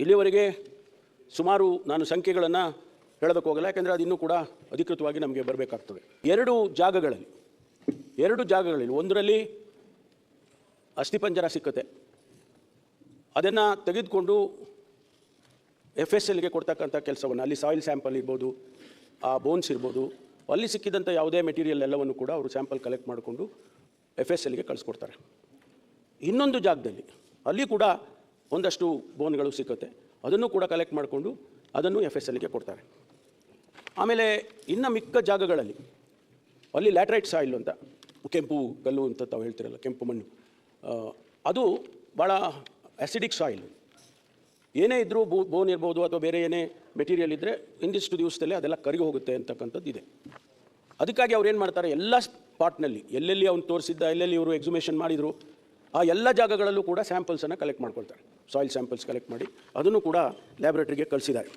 ಇಲ್ಲಿಯವರೆಗೆ ಸುಮಾರು ನಾನು ಸಂಖ್ಯೆಗಳನ್ನು ಹೇಳೋದಕ್ಕೆ ಹೋಗಲ್ಲ, ಯಾಕೆಂದರೆ ಅದು ಇನ್ನೂ ಕೂಡ ಅಧಿಕೃತವಾಗಿ ನಮಗೆ ಬರಬೇಕಾಗ್ತದೆ. ಎರಡು ಜಾಗಗಳಲ್ಲಿ ಎರಡು ಜಾಗಗಳಲ್ಲಿ, ಒಂದರಲ್ಲಿ ಅಸ್ಥಿಪಂಜರ ಸಿಕ್ಕತ್ತೆ. ಅದನ್ನು ತೆಗೆದುಕೊಂಡು ಎಫ್ ಎಸ್ ಎಲ್ಗೆ ಕೊಡ್ತಕ್ಕಂಥ ಕೆಲಸವನ್ನು, ಅಲ್ಲಿ ಸಾಯಿಲ್ ಸ್ಯಾಂಪಲ್ ಇರ್ಬೋದು, ಆ ಬೋನ್ಸ್ ಇರ್ಬೋದು, ಅಲ್ಲಿ ಸಿಕ್ಕಿದಂಥ ಯಾವುದೇ ಮೆಟೀರಿಯಲ್ ಎಲ್ಲವನ್ನು ಕೂಡ ಅವರು ಸ್ಯಾಂಪಲ್ ಕಲೆಕ್ಟ್ ಮಾಡಿಕೊಂಡು ಎಫ್ ಎಸ್ ಎಲ್ಗೆ ಕಳಿಸ್ಕೊಡ್ತಾರೆ. ಇನ್ನೊಂದು ಜಾಗದಲ್ಲಿ, ಅಲ್ಲಿ ಕೂಡ ಒಂದಷ್ಟು ಬೋನ್ಗಳು ಸಿಕ್ಕುತ್ತೆ. ಅದನ್ನು ಕೂಡ ಕಲೆಕ್ಟ್ ಮಾಡಿಕೊಂಡು ಅದನ್ನು ಎಫ್ ಎಸ್ ಎಲ್ಗೆ ಕೊಡ್ತಾರೆ. ಆಮೇಲೆ ಇನ್ನು ಮಿಕ್ಕ ಜಾಗಗಳಲ್ಲಿ ಅಲ್ಲಿ ಲ್ಯಾಟ್ರೈಟ್ ಸಾಯಿಲ್ ಅಂತ, ಕೆಂಪು ಕಲ್ಲು ಅಂತ ತಾವು ಹೇಳ್ತಿರಲ್ಲ, ಕೆಂಪು ಮಣ್ಣು ಅದು ಭಾಳ ಆ್ಯಸಿಡಿಕ್ ಸಾಯಿಲ್ ಏನೇ ಇದ್ದರೂ ಬೋ ಬೋನ್ ಇರ್ಬೋದು ಅಥವಾ ಬೇರೆ ಏನೇ ಮೆಟೀರಿಯಲ್ ಇದ್ದರೆ ಇಂದಿಷ್ಟು ದಿವಸದಲ್ಲೇ ಅದೆಲ್ಲ ಕರಗಿ ಹೋಗುತ್ತೆ ಅಂತಕ್ಕಂಥದ್ದು ಇದೆ. ಅದಕ್ಕಾಗಿ ಅವ್ರು ಏನು ಮಾಡ್ತಾರೆ, ಎಲ್ಲ ಸ್ಪಾಟ್ನಲ್ಲಿ ಎಲ್ಲೆಲ್ಲಿ ಅವ್ನು ತೋರಿಸಿದ್ದ, ಎಲ್ಲೆಲ್ಲಿ ಇವರು ಎಕ್ಸಿಮೇಷನ್ ಮಾಡಿದರು ಆ ಎಲ್ಲ ಜಾಗಗಳಲ್ಲೂ ಕೂಡ ಸ್ಯಾಂಪಲ್ಸನ್ನು ಕಲೆಕ್ಟ್ ಮಾಡ್ಕೊಳ್ತಾರೆ. ಸಾಯಿಲ್ ಸ್ಯಾಂಪಲ್ಸ್ ಕಲೆಕ್ಟ್ ಮಾಡಿ, ಅದನ್ನು ಕೂಡ ಲ್ಯಾಬ್ರೇಟ್ರಿಗೆ ಕಳಿಸಿದ್ದಾರೆ.